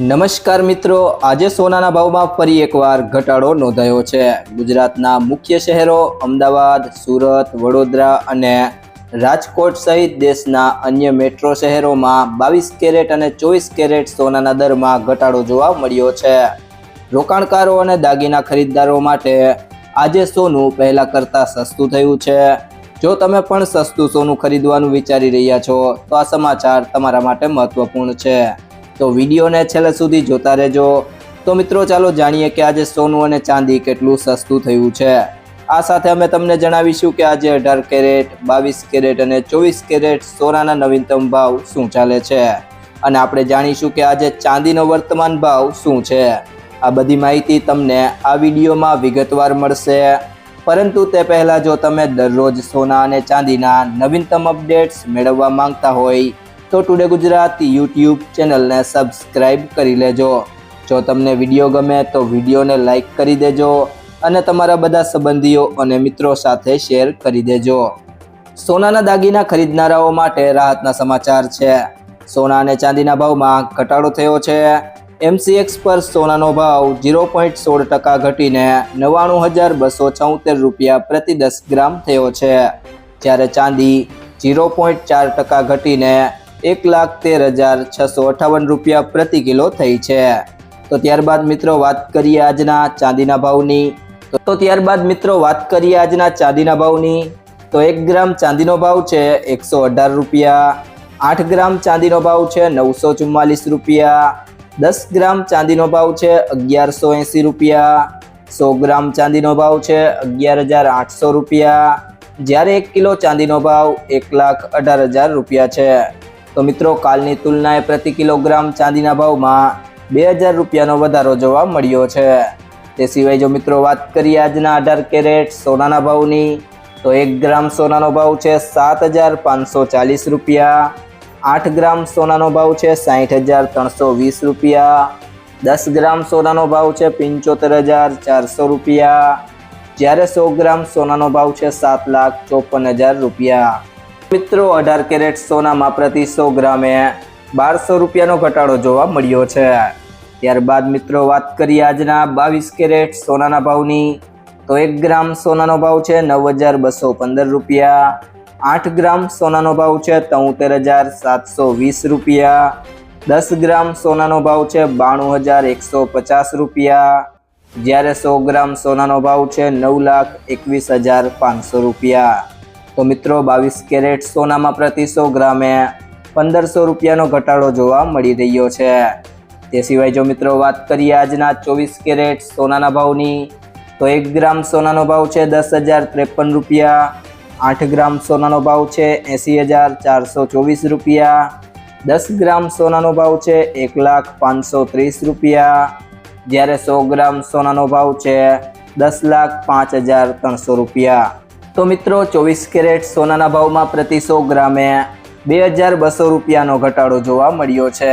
નમસ્કાર મિત્રો, આજે સોનાના ભાવમાં ફરી એકવાર ઘટાડો નોંધાયો છે. ગુજરાતના મુખ્ય શહેરો અમદાવાદ, સુરત, વડોદરા અને રાજકોટ સહિત દેશના અન્ય મેટ્રો શહેરોમાં બાવીસ કેરેટ અને ચોવીસ કેરેટ સોનાના દરમાં ઘટાડો જોવા મળ્યો છે. રોકાણકારો અને દાગીના ખરીદદારો માટે આજે સોનું પહેલાં કરતાં સસ્તું થયું છે. જો તમે પણ સસ્તું સોનું ખરીદવાનું વિચારી રહ્યા છો, તો આ સમાચાર તમારા માટે મહત્વપૂર્ણ છે. તો વિડીયોને છેલ્લે સુધી જોતા રહેજો. તો મિત્રો, ચાલો જાણીએ કે આજે સોનું અને ચાંદી કેટલું સસ્તું થયું છે. આ સાથે અમે તમને જણાવીશું કે આજે અઢાર કેરેટ, બાવીસ કેરેટ અને ચોવીસ કેરેટ સોનાના નવીનતમ ભાવ શું ચાલે છે. અને આપણે જાણીશું કે આજે ચાંદીનો વર્તમાન ભાવ શું છે. આ બધી માહિતી તમને આ વિડીયોમાં વિગતવાર મળશે. પરંતુ તે પહેલાં જો તમે દરરોજ સોના અને ચાંદીના નવીનતમ અપડેટ્સ મેળવવા માંગતા હોય તો ટુડે ગુજરાતી યુટ્યુબ ચેનલને સબસ્ક્રાઈબ કરી લેજો. જો તમને વીડિયો ગમે તો વિડીયોને લાઈક કરી દેજો અને તમારા બધા સંબંધીઓ અને મિત્રો સાથે શેર કરી દેજો. સોનાના દાગીના ખરીદનારાઓ માટે રાહતના સમાચાર છે. સોના અને ચાંદીના ભાવમાં ઘટાડો થયો છે. એમસીએક્સ પર સોનાનો ભાવ ઝીરો પોઈન્ટ સોળ ટકા ઘટીને નવ્વાણું હજાર બસો છોતેર રૂપિયા પ્રતિ દસ ગ્રામ થયો છે. જ્યારે ચાંદી ઝીરો પોઈન્ટ ચાર ટકા ઘટીને એક લાખ તેર હજાર છસો અઠાવન રૂપિયા પ્રતિ કિલો થઈ છે. તો ત્યારબાદ મિત્રો વાત કરીએ આજના ચાંદીના ભાવની. તો ત્યારબાદ મિત્રો વાત કરીએ આજના ચાંદીના ભાવની. તો એક ગ્રામ ચાંદીનો ભાવ છે એકસો અઢાર રૂપિયા. આઠ ગ્રામ ચાંદીનો ભાવ છે નવસો ચુમ્માલીસ રૂપિયા. દસ ગ્રામ ચાંદીનો ભાવ છે અગિયારસો એંસી રૂપિયા. સો ગ્રામ ચાંદીનો ભાવ છે અગિયાર હજાર આઠસો રૂપિયા. જ્યારે એક કિલો ચાંદીનો ભાવ એક લાખ અઢાર હજાર રૂપિયા છે. તો મિત્રો, કાલની તુલનાએ પ્રતિ કિલોગ્રામ ચાંદીના ભાવમાં બે હજાર રૂપિયાનો વધારો જોવા મળ્યો છે. તે સિવાય જો મિત્રો વાત કરીએ આજના અઢાર કેરેટ સોનાના ભાવની, તો એક ગ્રામ સોનાનો ભાવ છે સાત હજાર પાંચસો ચાલીસ રૂપિયા, આઠ ગ્રામ સોનાનો ભાવ છે સાહીઠ હજાર ત્રણસો વીસ રૂપિયા, દસ ગ્રામ સોનાનો ભાવ છે પંચોતેર હજાર ચારસો રૂપિયા, જ્યારે સો ગ્રામ સોનાનો ભાવ છે સાત લાખ ચોપન હજાર રૂપિયા. મિત્રો, અઢાર કેરેટ સોનામાં પ્રતિ સો ગ્રામે બારસો રૂપિયાનો ઘટાડો જોવા મળ્યો છે. ત્યારબાદ મિત્રો, વાત કરીએ આજના બાવીસ કેરેટ સોનાના ભાવની. તો એક ગ્રામ સોનાનો ભાવ છે નવ હજાર બસો પંદર રૂપિયા. આઠ ગ્રામ સોનાનો ભાવ છે તોતેર હજાર સાતસો વીસ રૂપિયા. દસ ગ્રામ સોનાનો ભાવ છે બાણું હજાર એકસો પચાસ રૂપિયા. જ્યારે સો ગ્રામ સોનાનો ભાવ છે નવ લાખ એકવીસ હજાર પાંચસો રૂપિયા. તો મિત્રો બાવીસ કેરેટ સોનામાં પ્રતિ સો ગ્રામે પંદરસો રૂપિયાનો ઘટાડો જોવા મળી રહ્યો છે. તે સિવાય જો મિત્રો વાત કરીએ આજના ચોવીસ કેરેટ સોનાના ભાવની, તો એક ગ્રામ સોનાનો ભાવ છે દસ હજાર ત્રેપન રૂપિયા, આઠ ગ્રામ સોનાનો ભાવ છે એંસી હજાર ચારસો ચોવીસ રૂપિયા, દસ ગ્રામ સોનાનો ભાવ છે એક લાખ પાંચસો ત્રીસ રૂપિયા, જ્યારે સો ગ્રામ સોનાનો ભાવ છે દસ લાખ પાંચ હજાર ત્રણસો રૂપિયા. તો મિત્રો, ચોવીસ કેરેટ સોનાના ભાવમાં પ્રતિ સો ગ્રામે બે હજાર બસો રૂપિયાનો ઘટાડો જોવા મળ્યો છે.